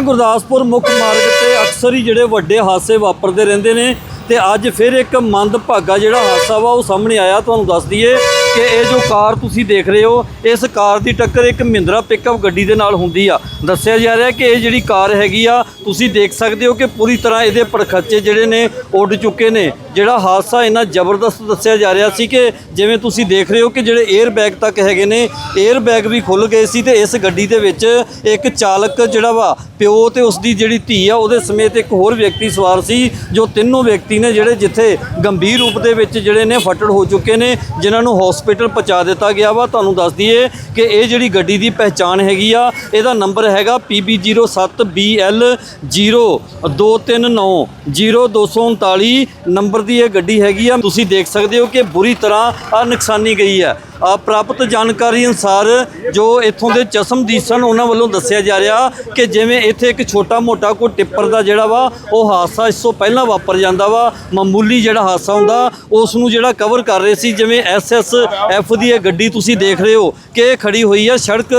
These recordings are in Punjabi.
ਗੁਰਦਾਸਪੁਰ ਮੁੱਖ ਮਾਰਗ ਤੇ ਅਕਸਰ ਹੀ ਜਿਹੜੇ ਵੱਡੇ ਹਾਦਸੇ ਵਾਪਰਦੇ ਰਹਿੰਦੇ ਨੇ ਤੇ ਅੱਜ ਫਿਰ ਇੱਕ ਮੰਦਭਾਗਾ ਜਿਹੜਾ ਹਾਦਸਾ ਵਾ ਉਹ ਸਾਹਮਣੇ ਆਇਆ, ਤੁਹਾਨੂੰ ਦੱਸ ਦਈਏ। ਕਿ ਇਹ ਜੋ ਕਾਰ ਤੁਸੀਂ ਦੇਖ ਰਹੇ ਹੋ, ਇਸ ਕਾਰ ਦੀ ਟੱਕਰ ਇੱਕ ਮਹਿੰਦਰਾ ਪਿਕਅਪ ਗੱਡੀ ਦੇ ਨਾਲ ਹੁੰਦੀ ਆ। ਦੱਸਿਆ ਜਾ ਰਿਹਾ ਕਿ ਇਹ ਜਿਹੜੀ ਕਾਰ ਹੈਗੀ ਆ, ਤੁਸੀਂ ਦੇਖ ਸਕਦੇ ਹੋ ਕਿ ਪੂਰੀ ਤਰ੍ਹਾਂ ਇਹਦੇ ਪੜਖੱਚੇ ਜਿਹੜੇ ਨੇ, ਉੱਡ ਚੁੱਕੇ ਨੇ। ਜਿਹੜਾ ਹਾਦਸਾ ਇੰਨਾ ਜ਼ਬਰਦਸਤ ਦੱਸਿਆ ਜਾ ਰਿਹਾ ਸੀ ਕਿ ਜਿਵੇਂ ਤੁਸੀਂ ਦੇਖ ਰਹੇ ਹੋ ਕਿ ਜਿਹੜੇ 에ਅਰ ਬੈਗ ਤੱਕ ਹੈਗੇ ਨੇ 에ਅਰ ਬੈਗ ਵੀ ਖੁੱਲ ਗਏ ਸੀ ਤੇ ਇਸ ਗੱਡੀ ਦੇ ਵਿੱਚ ਇੱਕ ਚਾਲਕ ਜਿਹੜਾ ਵਾ, ਪਿਓ ਤੇ ਉਸ ਦੀ ਜਿਹੜੀ ਧੀ ਆ, ਉਹਦੇ ਸਮੇਤ ਇੱਕ ਹੋਰ ਵਿਅਕਤੀ ਸਵਾਰ ਸੀ, ਜੋ ਤਿੰਨੋਂ ਵਿਅਕਤੀ ਨੇ ਜਿਹੜੇ ਜਿੱਥੇ ਗੰਭੀਰ ਰੂਪ ਦੇ ਵਿੱਚ ਜਿਹੜੇ ਨੇ ਫੱਟੜ ਹੋ ਚੁੱਕੇ ਨੇ, ਜਿਨ੍ਹਾਂ ਨੂੰ ਹਸਪੀਟਲ ਪਹੁੰਚਾ ਦਿੱਤਾ ਗਿਆ ਵਾ। ਤੁਹਾਨੂੰ ਦੱਸ ਦਈਏ ਕਿ ਇਹ ਜਿਹੜੀ ਗੱਡੀ ਦੀ ਪਹਿਚਾਣ ਹੈਗੀ ਆ, ਇਹਦਾ ਨੰਬਰ ਹੈਗਾ PB07BL 0239 0239 ਨੰਬਰ ਦੀ ਇਹ ਗੱਡੀ ਹੈਗੀ ਆ। ਤੁਸੀਂ ਦੇਖ ਸਕਦੇ ਹੋ ਕਿ ਬੁਰੀ ਤਰ੍ਹਾਂ ਆ ਨੁਕਸਾਨੀ ਗਈ ਹੈ। ਪ੍ਰਾਪਤ ਜਾਣਕਾਰੀ ਅਨੁਸਾਰ ਜੋ ਇੱਥੋਂ ਦੇ ਚਸ਼ਮਦੀਦ ਸਨ, ਉਹਨਾਂ ਵੱਲੋਂ ਦੱਸਿਆ ਜਾ ਰਿਹਾ ਕਿ ਜਿਵੇਂ ਇੱਥੇ ਇੱਕ ਛੋਟਾ ਮੋਟਾ ਕੋਈ ਟਿੱਪਰ ਦਾ ਜਿਹੜਾ ਵਾ, ਉਹ ਹਾਦਸਾ ਇਸ ਤੋਂ ਪਹਿਲਾਂ ਵਾਪਰ ਜਾਂਦਾ ਵਾ। ਮਾਮੂਲੀ ਜਿਹੜਾ ਹਾਦਸਾ ਹੁੰਦਾ, ਉਸ ਨੂੰ ਜਿਹੜਾ ਕਵਰ ਕਰ ਰਹੇ ਸੀ, ਜਿਵੇਂ ਐਸਐਸਐਫ ਦੀ ਇਹ ਗੱਡੀ ਤੁਸੀਂ ਦੇਖ ਰਹੇ ਹੋ ਕਿ ਇਹ ਖੜੀ ਹੋਈ ਹੈ ਸੜਕ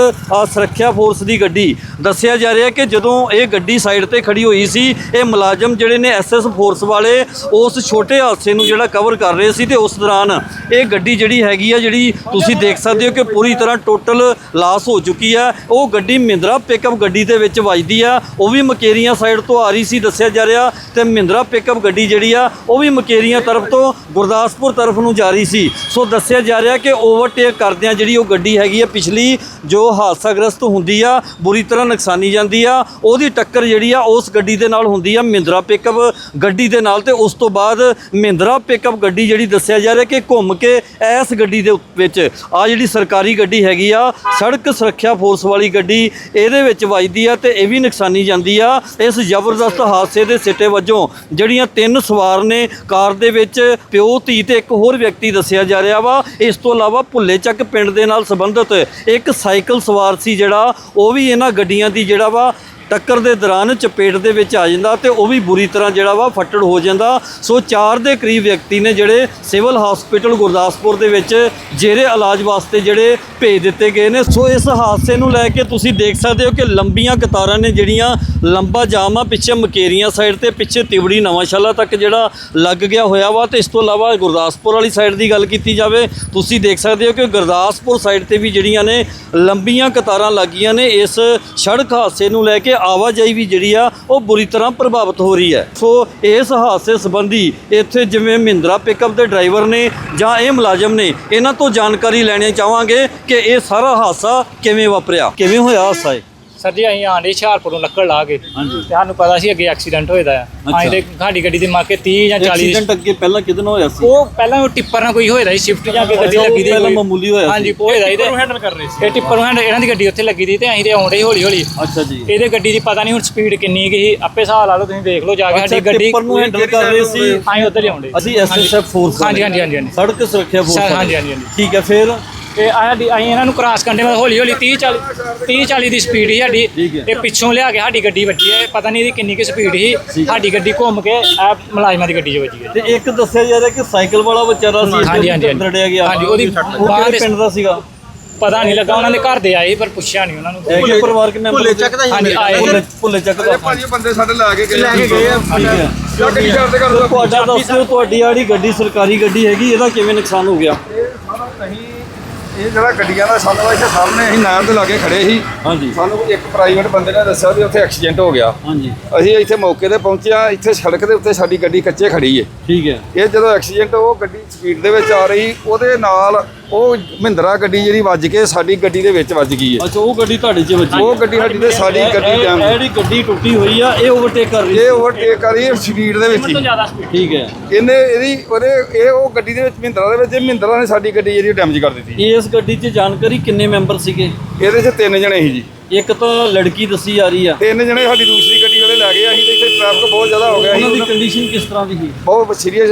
ਸੁਰੱਖਿਆ ਫੋਰਸ ਦੀ ਗੱਡੀ। ਦੱਸਿਆ ਜਾ ਰਿਹਾ ਕਿ ਜਦੋਂ ਇਹ ਗੱਡੀ ਸਾਈਡ ਤੇ ਖੜੀ ਹੋਈ ਸੀ, ਇਹ ਮੁਲਾਜ਼ਮ ਜਿਹੜੇ ਨੇ ਐਸਐਸ ਫੋਰਸ ਵਾਲੇ, ਉਸ ਛੋਟੇ ਹਾਦਸੇ ਨੂੰ ਜਿਹੜਾ ਕਵਰ ਕਰ ਰਹੇ ਸੀ ਤੇ ਉਸ ਦੌਰਾਨ ਇਹ ਗੱਡੀ ਜਿਹੜੀ ਹੈਗੀ ਆ, ਜਿਹੜੀ ਤੁਸੀਂ ਦੇਖ ਸਕਦੇ ਹੋ ਕਿ ਪੂਰੀ ਤਰ੍ਹਾਂ ਟੋਟਲ ਲਾਸ ਹੋ ਚੁੱਕੀ ਆ। ਉਹ ਗੱਡੀ ਮਹਿੰਦਰਾ ਪਿਕਅਪ ਗੱਡੀ ਦੇ ਵਿੱਚ ਵੱਜਦੀ ਆ। ਉਹ ਵੀ ਮਕੇਰੀਆਂ ਸਾਈਡ ਤੋਂ ਆ ਰਹੀ ਸੀ, ਦੱਸਿਆ ਜਾ ਰਿਹਾ। ਤੇ ਮਹਿੰਦਰਾ ਪਿਕਅਪ ਗੱਡੀ ਜਿਹੜੀ ਆ, ਉਹ ਵੀ ਮਕੇਰੀਆਂ ਤਰਫ ਤੋਂ ਗੁਰਦਾਸਪੁਰ ਤਰਫ ਨੂੰ ਜਾ ਰਹੀ ਸੀ। ਸੋ ਦੱਸਿਆ ਜਾ ਰਿਹਾ ਕਿ ਓਵਰਟੇਕ ਕਰਦਿਆਂ ਜਿਹੜੀ ਉਹ ਗੱਡੀ ਹੈਗੀ ਆ, ਪਿਛਲੀ ਜੋ ਹਾਦਸਾਗ੍ਰਸਤ ਹੁੰਦੀ ਆ, ਬੁਰੀ ਤਰ੍ਹਾਂ ਨੁਕਸਾਨੀ ਜਾਂਦੀ ਆ। ਉਹਦੀ ਟੱਕਰ ਜਿਹੜੀ ਆ, ਉਸ ਗੱਡੀ ਦੇ ਨਾਲ ਹੁੰਦੀ ਆ, ਮਹਿੰਦਰਾ ਪਿਕਅਪ ਗੱਡੀ ਦੇ ਨਾਲ। ਤੇ ਉਸ ਤੋਂ ਬਾਅਦ ਮਹਿੰਦਰਾ ਪਿਕਅਪ ਗੱਡੀ ਜਿਹੜੀ ਦੱਸਿਆ ਜਾ ਰਿਹਾ ਕਿ ਘੁੰਮ ਕੇ ਇਸ ਗੱਡੀ ਦੇ ਵਿੱਚ ਆ ਜਿਹੜੀ ਸਰਕਾਰੀ ਗੱਡੀ ਹੈਗੀ ਆ, ਸੜਕ ਸੁਰੱਖਿਆ ਫੋਰਸ ਵਾਲੀ ਗੱਡੀ, ਇਹਦੇ ਵਿੱਚ ਵੱਜਦੀ ਆ ਤੇ ਇਹ ਵੀ ਨੁਕਸਾਨੀ ਜਾਂਦੀ ਆ। ਇਸ ਜ਼ਬਰਦਸਤ ਹਾਦਸੇ ਦੇ ਸਿੱਟੇ ਵਜੋਂ ਜਿਹੜੀਆਂ ਤਿੰਨ ਸਵਾਰ ਨੇ, ਕਾਰ ਦੇ ਵਿੱਚ ਪਿਓ, ਧੀ ਤੇ ਇੱਕ ਹੋਰ ਵਿਅਕਤੀ ਦੱਸਿਆ ਜਾ ਰਿਹਾ ਵਾ। ਇਸ ਤੋਂ ਇਲਾਵਾ ਭੁੱਲੇ ਚੱਕ ਪਿੰਡ ਦੇ ਨਾਲ ਸੰਬੰਧਿਤ ਇੱਕ ਸਾਈਕਲ ਸਵਾਰ ਸੀ ਜਿਹੜਾ, ਉਹ ਵੀ ਇਹਨਾਂ ਗੱਡੀਆਂ ਦੀ ਜਿਹੜਾ ਵਾ ਟੱਕਰ ਦੇ ਦੌਰਾਨ ਚਪੇਟ ਦੇ ਵਿੱਚ ਆ ਜਾਂਦਾ ਤੇ ਉਹ ਵੀ ਬੁਰੀ ਤਰ੍ਹਾਂ ਜਿਹੜਾ ਵਾ ਫੱਟੜ ਹੋ ਜਾਂਦਾ। ਸੋ ਚਾਰ ਦੇ ਕਰੀਬ ਵਿਅਕਤੀ ਨੇ ਜਿਹੜੇ ਸਿਵਲ ਹਸਪੀਟਲ ਗੁਰਦਾਸਪੁਰ ਦੇ ਵਿੱਚ ਜੇਰੇ ਇਲਾਜ ਵਾਸਤੇ ਜਿਹੜੇ ਭੇਜ ਦਿੱਤੇ ਗਏ ਨੇ। ਸੋ ਇਸ ਹਾਦਸੇ ਨੂੰ ਲੈ ਕੇ ਤੁਸੀਂ ਦੇਖ ਸਕਦੇ ਹੋ ਕਿ ਲੰਬੀਆਂ ਕਤਾਰਾਂ ਨੇ ਜਿਹੜੀਆਂ ਲੰਬਾ ਜਾਮ ਆ, ਪਿੱਛੇ ਮਕੇਰੀਆਂ ਸਾਈਡ ਤੇ, ਪਿੱਛੇ ਤਿਵੜੀ ਨਵਾਂਸ਼ਾਲਾ ਤੱਕ ਜਿਹੜਾ ਲੱਗ ਗਿਆ ਹੋਇਆ ਵਾ। ਤੇ ਇਸ ਤੋਂ ਇਲਾਵਾ ਗੁਰਦਾਸਪੁਰ ਵਾਲੀ ਸਾਈਡ ਦੀ ਗੱਲ ਕੀਤੀ ਜਾਵੇ, ਤੁਸੀਂ ਦੇਖ ਸਕਦੇ ਹੋ ਕਿ ਗੁਰਦਾਸਪੁਰ ਸਾਈਡ ਤੇ ਵੀ ਜਿਹੜੀਆਂ ਨੇ ਲੰਬੀਆਂ ਕਤਾਰਾਂ ਲੱਗੀਆਂ ਨੇ। ਇਸ ਸੜਕ ਹਾਦਸੇ ਨੂੰ ਲੈ ਕੇ ਆਵਾਜਾਈ ਵੀ ਜਿਹੜੀ ਆ, ਉਹ ਬੁਰੀ ਤਰ੍ਹਾਂ ਪ੍ਰਭਾਵਿਤ ਹੋ ਰਹੀ ਹੈ। ਸੋ ਇਸ ਹਾਦਸੇ ਸੰਬੰਧੀ ਇੱਥੇ ਜਿਵੇਂ ਮਹਿੰਦਰਾ ਪਿਕਅਪ ਦੇ ਡਰਾਈਵਰ ਨੇ ਜਾਂ ਇਹ ਮੁਲਾਜ਼ਮ ਨੇ, ਇਹਨਾਂ ਤੋਂ ਜਾਣਕਾਰੀ ਲੈਣੀ ਚਾਹਾਂਗੇ ਕਿ ਇਹ ਸਾਰਾ ਹਾਦਸਾ ਕਿਵੇਂ ਵਾਪਰਿਆ। ਕਿਵੇਂ ਹੋਇਆ ਹਾਦਸਾ ਇਹ? ਸਰ ਜੀ ਅਸੀਂ ਆਂਡੇ ਹੁਸ਼ਿਆਰਪੁਰ ਨੂੰ ਲੱਕੜ ਲਾ ਕੇ ਹਾਂਜੀ। ਤੇ ਸਾਨੂੰ ਪਤਾ ਸੀ ਅੱਗੇ ਐਕਸੀਡੈਂਟ ਹੋਏਦਾ ਆ। ਅੱਛਾ। ਅਸੀਂ ਤੇ ਸਾਡੀ ਗੱਡੀ ਦੀ ਮਾਰਕੇ 30 ਜਾਂ 40 ਐਕਸੀਡੈਂਟ ਅੱਗੇ ਪਹਿਲਾਂ ਕਿਦਨ ਹੋਇਆ ਸੀ? ਉਹ ਪਹਿਲਾਂ ਉਹ ਟਿੱਪਰ ਨਾਲ ਕੋਈ ਹੋਏਦਾ ਸੀ ਸ਼ਿਫਟ ਜਾਂ ਅੱਗੇ ਗੱਡੀ ਲੱਗੀ ਦੀ ਪਹਿਲਾਂ। ਮਾਮੂਲੀ ਹੋਇਆ ਸੀ। ਹਾਂਜੀ ਤੇ ਹੈਂਡਲ ਕਰ ਰਹੇ ਸੀ। ਇਹ ਟਿੱਪਰ ਨੂੰ ਹੈਂਡਲ ਇਹਨਾਂ ਦੀ ਗੱਡੀ ਉੱਥੇ ਲੱਗੀ ਦੀ ਤੇ ਅਸੀਂ ਤੇ ਆਉਂਦੇ ਹੌਲੀ ਹੌਲੀ। ਅੱਛਾ ਜੀ। ਇਹਦੇ ਗੱਡੀ ਦੀ ਪਤਾ ਨਹੀਂ ਹੁਣ ਸਪੀਡ ਕਿੰਨੀ ਕੀ ਸੀ ਆਪੇ ਹਿਸਾਬ ਲਾ ਲਓ ਤੁਸੀਂ ਦੇਖ ਲਓ ਜਾ ਕੇ ਸਾਡੀ ਗੱਡੀ ਟਿੱਪਰ ਨੂੰ ਹੈਂਡਲ ਕਰ ਰਹੇ ਸੀ। ਅਸੀਂ ਉੱਧਰ ਹੀ ਆਉਂਦੇ। ਅਸੀਂ ਐਸਐਸਐਫ ਫੋਰਸ ਹਾਂਜੀ ਹਾਂਜੀ ਹਾਂਜੀ ਸੜਕ ਸੁਰੱਖਿਆ ਫੋਰਸ ਹਾਂਜੀ, ਹਾਂਜੀ। ਠੀਕ ਹੈ ਫਿਰ ਤੇ ਸਾਡੀ- ਅਸੀਂ ਇਹਨਾਂ ਨੂੰ ਕ੍ਰਾਸ ਕਰਦੇ ਮਤਲਬ ਹੌਲੀ ਹੌਲੀ 30 40 30 40 ਦੀ ਸਪੀਡ ਸੀ ਸਾਡੀ। ਹੈ। ਤੇ ਪਿੱਛੋਂ ਲਿਆ ਕੇ ਸਾਡੀ ਗੱਡੀ ਵੱਜੀ ਹੈ। ਪਤਾ ਨਹੀਂ ਇਹਦੀ ਕਿੰਨੀ ਕੁ ਸਪੀਡ ਸੀ। ਸਾਡੀ ਗੱਡੀ ਘੁੰਮ ਕੇ ਆ ਮੁਲਾਜ਼ਮਾਂ ਦੀ ਗੱਡੀ 'ਚ ਵੱਜੀ ਹੈ। ਤੇ ਇੱਕ ਦੱਸਿਆ ਜਾ ਰਿਹਾ ਕਿ ਸਾਈਕਲ ਵਾਲਾ ਵਿਚਾਰਾ ਸੀ ਹਾਂਜੀ, ਹਾਂਜੀ। ਦਰੜਿਆ ਗਿਆ। ਹਾਂਜੀ, ਉਹਦੀ ਉਹ ਬਾਂਹ ਕਿਹੜੇ ਦੇ- ਪਿੰਡ ਦਾ ਸੀਗਾ? ਪਤਾ ਨਹੀਂ ਲੱਗਾ ਉਹਨਾਂ ਦੇ ਘਰ ਦੇ ਆਏ ਪਰ ਪੁੱਛਿਆ ਨਹੀਂ ਉਹਨਾਂ ਨੂੰ। ਇਹ ਕਿ ਪਰਿਵਾਰਕ ਮੈਂਬਰ ਭੁੱਲੇ ਚੱਕ ਦਾ ਹਾਂਜੀ ਆਏ। ਭੁੱਲੇ ਭੁੱਲੇ ਚੱਕ ਦਾ ਪੰਜ ਬੰਦੇ ਸਾਡੇ ਲੈ ਕੇ ਗਏ। ਲੈ ਕੇ ਗਏ ਆ। ਹੈ। ਤੁਹਾਡਾ ਦੱਸਿਓ ਤੁਹਾਡੀ ਆੜੀ ਗੱਡੀ ਸਰਕਾਰੀ ਗੱਡੀ ਹੈਗੀ ਇਹਦਾ ਕਿਵੇਂ ਨੁਕਸਾਨ ਹੋ ਗਿਆ? ਅਸੀਂ ਇਹ ਜਿਹੜਾ ਗੱਡੀਆਂ ਦਾ ਸਾਨੂੰ ਇੱਥੇ ਸਾਹਮਣੇ ਅਸੀਂ ਨਹਿਰ ਦੇ ਲਾਗੇ ਖੜੇ ਸੀ। ਹਾਂਜੀ। ਸਾਨੂੰ ਇੱਕ ਪ੍ਰਾਈਵੇਟ ਬੰਦੇ ਨੇ ਦੱਸਿਆ ਵੀ ਉੱਥੇ ਐਕਸੀਡੈਂਟ ਹੋ ਗਿਆ। ਹਾਂਜੀ। ਅਸੀਂ ਇੱਥੇ ਮੌਕੇ ਤੇ ਪਹੁੰਚਿਆ ਇੱਥੇ ਸੜਕ ਦੇ ਉੱਤੇ ਸਾਡੀ ਗੱਡੀ ਕੱਚੇ ਖੜੀ ਏ। ਠੀਕ ਹੈ ਇਹ ਜਦੋਂ ਐਕਸੀਡੈਂਟ ਉਹ ਗੱਡੀ ਸਪੀਡ ਦੇ ਵਿੱਚ ਆ ਰਹੀ ਉਹਦੇ ਨਾਲ ਉਹ ਮਹਿੰਦਰਾ ਗੱਡੀ ਜਿਹੜੀ ਵੱਜ ਕੇ ਸਾਡੀ ਗੱਡੀ ਦੇ ਵਿੱਚ ਵੱਜ ਗਈ ਏ ਅੱਛਾ ਉਹ ਗੱਡੀ ਤੁਹਾਡੇ 'ਚ ਵੱਜੀ ਉਹ ਗੱਡੀ ਸਾਡੀ ਤੇ ਸਾਡੀ ਗੱਡੀ ਇਹ ਜਿਹੜੀ ਗੱਡੀ ਟੁੱਟੀ ਹੋਈ ਆ ਇਹ ਓਵਰਟੇਕ ਕਰ ਰਹੀ ਇਹ ਓਵਰਟੇਕ ਕਰੀ ਸਪੀਡ ਦੇ ਵਿੱਚ ਹੀ। ਜ਼ਿਆਦਾ ਸਪੀਡ ਠੀਕ ਹੈ। ਇਹਨੇ ਇਹਦੀ ਉਹਦੇ ਇਹ ਉਹ ਗੱਡੀ ਦੇ ਵਿੱਚ ਮਹਿੰਦਰਾ ਦੇ ਵਿੱਚ ਇਹ ਮਹਿੰਦਰਾ ਨੇ ਸਾਡੀ ਗੱਡੀ ਜਿਹੜੀ ਡੈਮੇਜ ਕਰ ਦਿੱਤੀ। ਇਸ ਗੱਡੀ 'ਚ ਜਾਣਕਾਰੀ ਕਿੰਨੇ ਮੈਂਬਰ ਸੀਗੇ? ਇਹਦੇ 'ਚ ਤਿੰਨ ਜਣੇ ਸੀ ਜੀ। ਇੱਕ ਤਾਂ ਲੜਕੀ ਦੱਸੀ ਜਾ ਰਹੀ ਆ। ਤਿੰਨ ਜਣੇ ਸਾਡੀ ਦੂਸਰੀ ਲੈ ਗਏ ਅਸੀਂ ਤੇ ਇੱਥੇ ਟ੍ਰੈਫਿਕ ਬਹੁਤ ਜ਼ਿਆਦਾ ਹੋ ਗਿਆ ਉਹਨਾਂ ਦੀ ਸੀ ਕੰਡੀਸ਼ਨ ਕਿਸ ਤਰ੍ਹਾਂ ਦੀ ਸੀ ਬਹੁਤ ਸੀਰੀਅਸ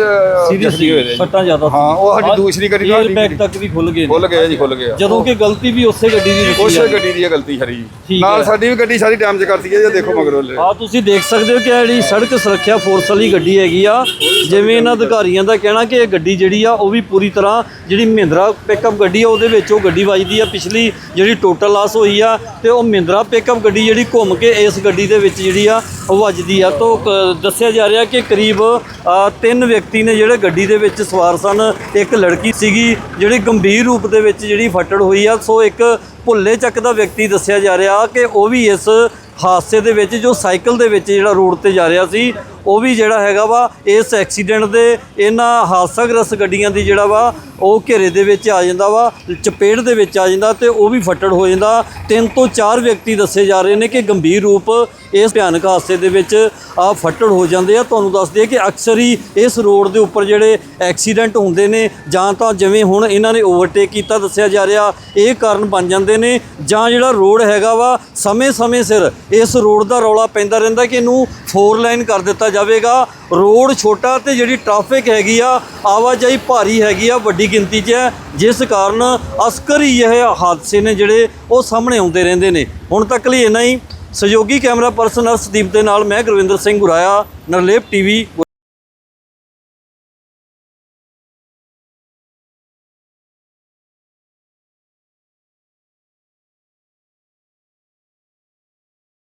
ਜ਼ਖਮੀ ਹੋਏ ਨੇ ਸੱਟਾਂ ਜ਼ਿਆਦਾ ਸੀ। ਹਾਂ, ਉਹ ਸਾਡੀ ਦੂਸਰੀ ਗੱਡੀ ਨਾਲ ਸਾਡੀ ਤੱਕ ਵੀ ਖੁੱਲ ਗਏ। ਖੁੱਲ ਗਏ ਜੀ ਖੁੱਲ ਗਏ। ਜਦੋਂ ਕਿ ਗਲਤੀ ਵੀ ਉਸੇ ਗੱਡੀ ਦੀ ਦਿੱਤੀ ਉਸੇ। ਗੱਡੀ ਦੀ ਗਲਤੀ ਹਰੀ ਠੀਕ ਨਾਲ ਹੈ। ਸਾਡੀ ਵੀ ਗੱਡੀ ਸਾਰੀ ਟਾਈਮ 'ਚ ਕਰਤੀ ਹੈ ਜੇ ਦੇਖੋ ਮਗਰੋਂ ਆ ਤੁਸੀਂ ਦੇਖ ਸਕਦੇ ਹੋ ਕਿ ਜਿਹੜੀ ਸੜਕ ਸੁਰੱਖਿਆ ਫੋਰਸ ਵਾਲੀ ਗੱਡੀ ਹੈਗੀ ਆ ਜਿਵੇਂ ਇਹਨਾਂ ਅਧਿਕਾਰੀਆਂ ਦਾ ਕਹਿਣਾ ਕਿ ਇਹ ਗੱਡੀ ਜਿਹੜੀ ਆ ਉਹ ਵੀ ਪੂਰੀ ਤਰ੍ਹਾਂ ਜਿਹੜੀ ਮਹਿੰਦਰਾ ਪਿਕਅਪ ਗੱਡੀ ਆ ਉਹਦੇ ਵਿੱਚ ਉਹ ਗੱਡੀ ਵੱਜਦੀ ਆ ਪਿਛਲੀ ਜਿਹੜੀ ਟੋਟਲ ਲਾਸ ਹੋਈ ਆ ਤੇ ਉਹ ਮਹਿੰਦਰਾ ਪਿਕਅਪ ਗੱਡੀ ਜਿਹੜੀ ਘੁੰਮ ਕੇ ਇਸ ਗੱਡੀ ਦੇ ਵਿੱਚ ਜਿਹੜੀ ਆ ਵੱਜਦੀ ਆ। ਤੋਂ ਕ- ਦੱਸਿਆ ਜਾ ਰਿਹਾ ਕਿ ਕਰੀਬ ਅ, ਤਿੰਨ ਵਿਅਕਤੀ ਨੇ ਜਿਹੜੇ ਗੱਡੀ ਦੇ ਵਿੱਚ ਸਵਾਰ ਸਨ। ਇੱਕ ਲੜਕੀ ਸੀਗੀ ਜਿਹੜੀ ਗੰਭੀਰ ਰੂਪ ਦੇ ਵਿੱਚ ਜਿਹੜੀ ਫੱਟੜ ਹੋਈ ਆ। ਸੋ ਇੱਕ ਭੁੱਲੇ ਚੱਕ ਦਾ ਵਿਅਕਤੀ ਦੱਸਿਆ ਜਾ ਰਿਹਾ ਕਿ ਉਹ ਵੀ ਇਸ ਹਾਦਸੇ ਦੇ ਵਿੱਚ ਜੋ ਸਾਈਕਲ ਦੇ ਵਿੱਚ ਜਿਹੜਾ ਰੋਡ ਤੇ ਜਾ ਰਿਹਾ ਸੀ ਉਹ ਵੀ ਜਿਹੜਾ ਹੈਗਾ ਵਾ, ਇਸ ਐਕਸੀਡੈਂਟ ਦੇ ਇਹਨਾਂ ਹਾਦਸਾਗ੍ਰਸਤ ਗੱਡੀਆਂ ਦੀ ਜਿਹੜਾ ਵਾ, ਉਹ ਘੇਰੇ ਦੇ ਵਿੱਚ ਆ ਜਾਂਦਾ ਵਾ, ਚਪੇੜ ਦੇ ਵਿੱਚ ਆ ਜਾਂਦਾ ਤੇ ਉਹ ਵੀ ਫੱਟੜ ਹੋ ਜਾਂਦਾ। ਤਿੰਨ ਤੋਂ ਚਾਰ ਵਿਅਕਤੀ ਦੱਸੇ ਜਾ ਰਹੇ ਨੇ ਕਿ ਗੰਭੀਰ ਰੂਪ ਇਸ ਭਿਆਨਕ ਹਾਦਸੇ ਦੇ ਵਿੱਚ ਆ ਫੱਟੜ ਹੋ ਜਾਂਦੇ ਆ। ਤੁਹਾਨੂੰ ਦੱਸ ਦਈਏ ਕਿ ਅਕਸਰ ਹੀ ਇਸ ਰੋਡ ਦੇ ਉੱਪਰ ਜਿਹੜੇ ਐਕਸੀਡੈਂਟ ਹੁੰਦੇ ਨੇ, ਜਾਂ ਤਾਂ ਜਿਵੇਂ ਹੁਣ ਇਹਨਾਂ ਨੇ ਓਵਰਟੇਕ ਕੀਤਾ ਦੱਸਿਆ ਜਾ ਰਿਹਾ, ਇਹ ਕਾਰਨ ਬਣ ਜਾਂਦੇ ਨੇ, ਜਾਂ ਜਿਹੜਾ ਰੋਡ ਹੈਗਾ ਵਾ, ਸਮੇਂ-ਸਮੇਂ ਸਿਰ ਇਸ ਰੋਡ ਦਾ ਰੌਲਾ ਪੈਂਦਾ ਰਹਿੰਦਾ ਕਿ ਇਹਨੂੰ ਫੋਰ ਲਾਈਨ ਕਰ ਦਿੱਤਾ ਜਾਵੇਗਾ। ਰੋਡ ਛੋਟਾ ਤੇ ਜਿਹੜੀ ਟ੍ਰੈਫਿਕ ਹੈਗੀ ਆ, ਆਵਾਜਾਈ ਭਾਰੀ ਹੈਗੀ ਆ, ਵੱਡੀ ਗਿਣਤੀ 'ਚ ਹੈ। ਜਿਸ ਕਾਰਨ ਅਸਕਰ ਹੀ ਇਹ ਹਾਦਸੇ ਨੇ ਜਿਹੜੇ ਉਹ ਸਾਹਮਣੇ ਆਉਂਦੇ ਰਹਿੰਦੇ ਨੇ। ਹੁਣ ਤੱਕ ਲਈ ਇੰਨਾ ਹੀ। ਸਹਿਯੋਗੀ ਕੈਮਰਾ ਪਰਸਨ ਅਰਸ਼ਦੀਪ ਦੇ ਨਾਲ ਮੈਂ ਗੁਰਵਿੰਦਰ ਸਿੰਘ ਗੁਰਾਇਆ, ਨਰਲੇਪ ਟੀਵੀ